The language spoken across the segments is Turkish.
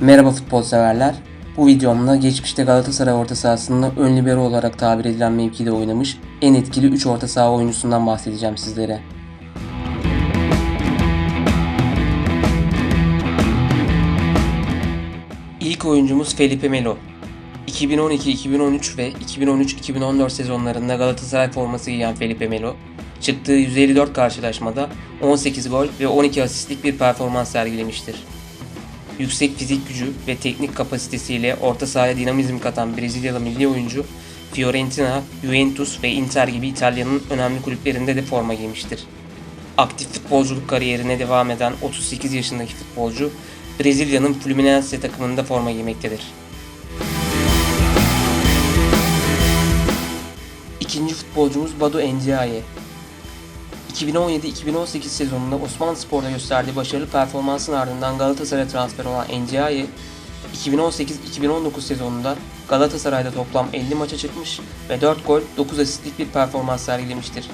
Merhaba futbol severler. Bu videomda geçmişte Galatasaray orta sahasında ön libero olarak tabir edilen mevkide oynamış en etkili 3 orta saha oyuncusundan bahsedeceğim sizlere. İlk oyuncumuz Felipe Melo. 2012-2013 ve 2013-2014 sezonlarında Galatasaray forması giyen Felipe Melo, çıktığı 154 karşılaşmada 18 gol ve 12 asistlik bir performans sergilemiştir. Yüksek fizik gücü ve teknik kapasitesiyle orta sahaya dinamizm katan Brezilyalı milli oyuncu, Fiorentina, Juventus ve Inter gibi İtalya'nın önemli kulüplerinde de forma giymiştir. Aktif futbolculuk kariyerine devam eden 38 yaşındaki futbolcu, Brezilya'nın Fluminense takımında forma giymektedir. İkinci futbolcumuz Badu Ndiaye. 2017-2018 sezonunda Osmanlı Spor'da gösterdiği başarılı performansın ardından Galatasaray'a transfer olan Ndiaye, 2018-2019 sezonunda Galatasaray'da toplam 50 maça çıkmış ve 4 gol 9 asistlik bir performans sergilemiştir.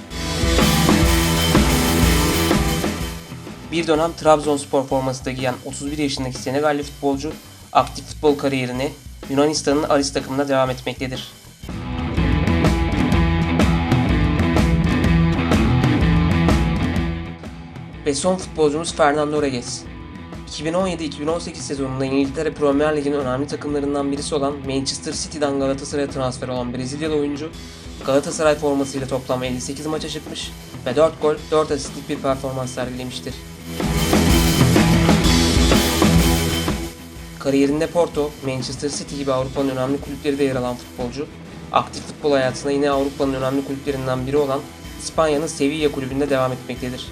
Bir dönem Trabzonspor forması da giyen 31 yaşındaki Senegalli futbolcu aktif futbol kariyerini Yunanistan'ın Aris takımında devam etmektedir. Ve son futbolcumuz Fernando Reges. 2017-2018 sezonunda İngiltere Premier Lig'in önemli takımlarından birisi olan Manchester City'den Galatasaray'a transfer olan Brezilyalı oyuncu, Galatasaray formasıyla toplam 58 maça çıkmış ve 4 gol, 4 asistlik bir performans sergilemiştir. Kariyerinde Porto, Manchester City gibi Avrupa'nın önemli kulüpleri de yer alan futbolcu, aktif futbol hayatına yine Avrupa'nın önemli kulüplerinden biri olan İspanya'nın Sevilla kulübünde devam etmektedir.